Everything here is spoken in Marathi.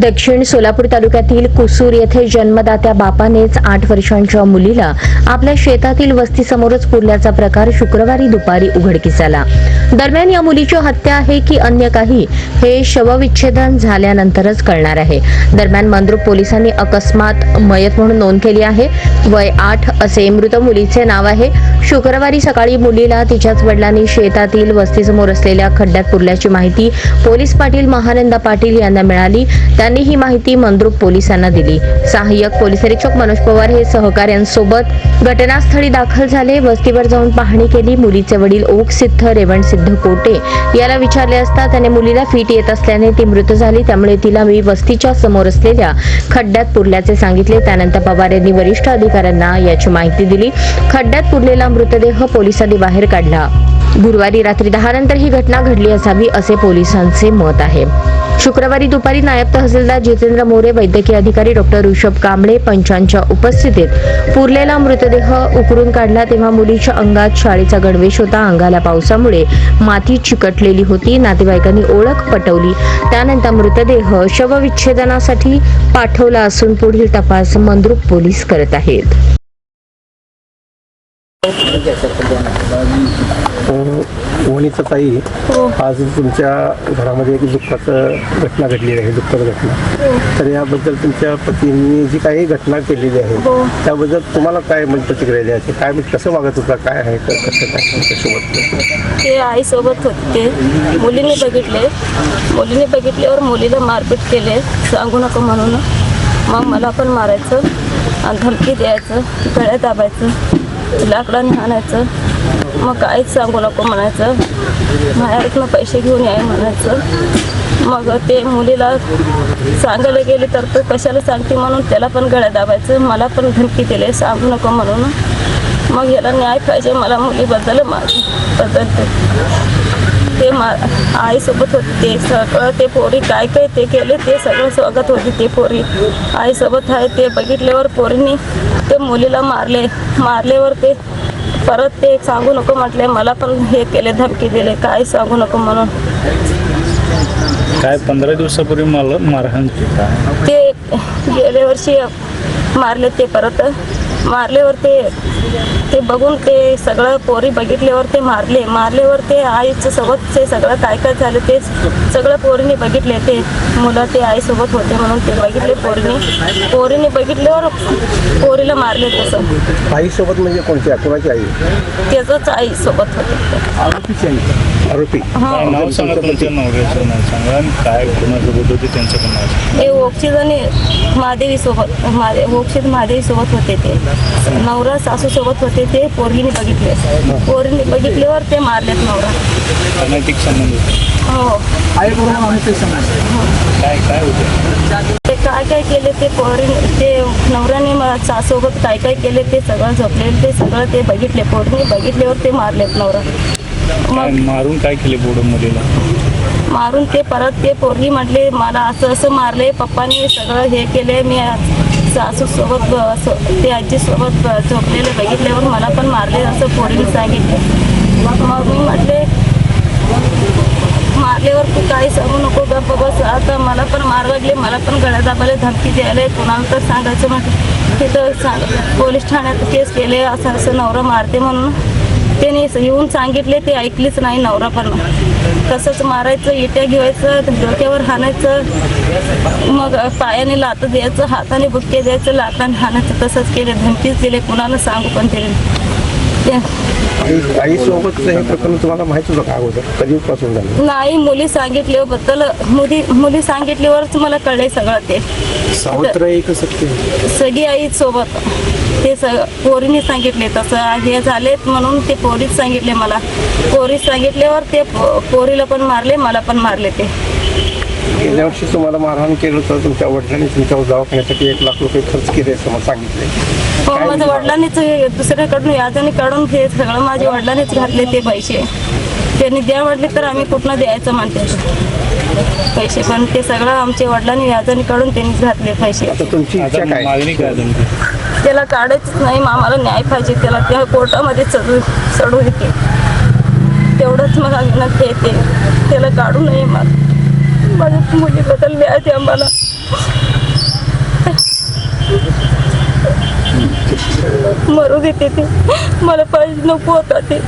दक्षिण सोलापूर तालुक्यातील कुसूर येथे जन्मदात्या बापानेच आठ वर्षांच्या मुलीला आपल्या शेतातील वस्तीसमोरच पुरल्याचा प्रकार शुक्रवारी दुपारी उघडकीस आला दरम्यान या मुलीची हत्या आहे की अन्य काही हे शवविच्छेदन झाल्यानंतरच कळणार आहे. दरम्यान मंद्रुप पोलिसांनी अकस्मात मयत म्हणून नोंद केली आहे. वय आठ असे मृत मुलीचे नाव आहे. शुक्रवारी सकाळी मुलीला तिच्याच वडिलांनी शेतातील वस्तीसमोर असलेल्या खड्ड्यात पुरल्याची माहिती पोलीस पाटील महानंदा पाटील यांना मिळाली. त्यांनी ही माहिती मंद्रुप पोलिसांना दिली. सहाय्यक पोलीस निरीक्षक मनोज पवार हे सहकाऱ्यांसोबत घटनास्थळी दाखल झाले. वस्तीवर जाऊन पाहणी केली. मुलीचे वडील ओक सिद्ध रेवण सिद्ध कोटे याला विचारले असता त्याने मुलीला फिट येत असल्याने ती मृत झाली. त्यामुळे तिला मी वस्तीच्या समोर असलेल्या खड्ड्यात पुरल्याचे सांगितले. त्यानंतर पवार यांनी वरिष्ठ अधिकाऱ्यांना याची माहिती दिली. खड्ड्यात पुरलेला मृतदेह पोलिसांनी बाहेर काढला. गुरुवारी रात्री दहा नंतर ही घटना घडली असावी असे पोलिसांचे मत आहे. शुक्रवारी दुपारी नायब तहसीलदार जितेंद्र मोरे वैद्यकीय अधिकारी डॉक्टर ऋषभ कांबळे पंचांच्या उपस्थितीत पुरलेला मृतदेह उकरून काढला. तेव्हा मुलीच्या अंगात शाळेचा गणवेश होता. अंगाला पावसामुळे माती चिकटलेली होती. नातेवाईकांनी ओळख पटवली. त्यानंतर मृतदेह शवविच्छेदनासाठी पाठवला असून पुढील तपास मंद्रुप पोलीस करत आहेत. वणीचं ताई आज तुमच्या घरामध्ये एक दुःखाचं घटना घडलेली आहे दुःखद घटना. तर याबद्दल तुमच्या पतींनी जी काही घटना केलेली आहे त्याबद्दल तुम्हाला काय म्हणजे प्रतिक्रिया द्यायची? काय म्हणजे कसं वागत होता? काय आहे? क- कसं काय तुमच्यासोबत ते आईसोबत होते. मुलीने बघितले. मुलीने बघितल्यावर मुलीला मारपीट केले. सांगू नको म्हणून. मग मला पण मारायचं आणि धमकी द्यायचं गळ्या दाबायचं लाकडाने हाणायचं. मग काहीच सांगू नको म्हणायचं. बाहेरनं पैसे घेऊन याय म्हणायचं. मग ते मुलीला सांगायला गेले तर तो कशाला सांगते म्हणून त्याला पण गळ्या दाबायचं. मला पण धमकी दिले सांगू नको म्हणून. मग याला न्याय पाहिजे मला मुलीबद्दल बद्दल ते. ते मा आईसोबत होते ते सगळं ते पोरी काय काय ते केले ते सगळं स्वागत होते ते पोरी. आईसोबत आहे ते बघितल्यावर पोरींनी ते मुलीला मारले. मारल्यावर ते परत ते सांगू नको म्हटले मला पण हे केले धमकी दिले काय सांगू नको म्हणून काय पंधरा दिवसापूर्वी मला मारहाण. ते गेल्या वर्षी मारले ते परत मारल्यावर ते ते बघून ते सगळं पोरी बघितल्यावर ते मारले. मारल्यावर ते आईचं सोबत ते सगळं काय काय झालं ते सगळं पोरीने बघितले. ते मुलं ते आईसोबत होते म्हणून ते बघितले पोरीने. पोरीने बघितल्यावर पोरीला मारले तसं. आईसोबत म्हणजे कोणती आहे? कोणाची आई? त्याचंच आईसोबत होते. आरोपीची आई. आरोपी. काय नाव सांगा तुमच्या नवऱ्याचं नाव सांगा. आणि काय कोणासोबत होते त्यांचं पण नाव सांगा. हे ओक्षित आणि महादेवी सोबत महादे ओक्षित महादेवी सोबत होते ते. नवरा सासू सोबत होते ते पोरगीने बघितले. पोरीने बघितल्यावर ते मारलेत नवरा. अनैतिक संबंध होते. हो. काय काय होते? ते काय काय केले ते पोरीने ते नवऱ्याने म- सासोबत काय काय केले ते सगळं झोपलेले ते सगळं ते बघितले. पोरीने बघितल्यावर ते मारलेत नवरा. काय मग? मारून काय केले बोडो मुलीला? मारून ते परत ते पोरगी म्हटले मला असं असं मारले पप्पाने सगळं हे केले मी सासू सोबत ते आजी सोबत झोपलेले बघितल्यावर मला पण मारले असं पोरीने सांगितले. मग मी म्हटले मारल्यावर तू काही सांगू नको गप्प बस आता मला पण मार लागले मला पण गळ्या दाबायला धमकी द्यायला कुणाला तर सांगायचं म्हटलं. तिथं सांग पोलीस ठाण्यात केस केले असं असं नवरा मारते म्हणून त्याने येऊन सांगितले ते ऐकलीच नाही नवरा पण. तसंच मारायचं इट्या घेवायचं डोक्यावर हाणायचं मग पायाने लात द्यायचं हाताने बुटके द्यायचं लाताने हाणायचं तसंच केले धमकीच दिले कुणाला सांगू पण दिले ते- आई आईसोबत हे प्रकरण तुम्हाला माहीत होतं का अगोदर कधीपासून झालं? नाही मुली सांगितल्याबद्दल मुली मुली सांगितल्यावरच मला कळले सगळं ते. सावत्र एक सत्य सगळी आई सोबत ते स पोरीने सांगितले तसं हे झालेत म्हणून ते पोरीच सांगितले मला. पोरी सांगितल्यावर ते पोरीला पण मारले मला पण मारले ते. गेल्या वर्षी तुम्हाला मारहाण केलं होतं तुमच्या वडिलांनी तुमच्या दवाखान्यासाठी एक लाख रुपये खर्च केले असं मला सांगितले हो माझ्या वडिलांनीच हे दुसऱ्याकडून व्याजाने काढून हे सगळं माझ्या वडिलांनीच घातले ते पैसे. त्यांनी द्या म्हटले तर आम्ही कुठनं द्यायचं म्हणते. पैसे पण ते सगळं आमच्या वडिलांनी व्याजाने काढून त्यांनीच घातले पैसे. आता तुमची इच्छा काय? मागणी काय तुमची? त्याला काढायचंच नाही मग आम्हाला न्याय पाहिजे त्याला त्या कोर्टामध्ये चढू चढू येते तेवढंच मला विनंती येते त्याला काढू नये मग. माझ्या मुलीबद्दल मिळाली आम्हाला. मरू देते ते. मला पाहिजे नको होता ते.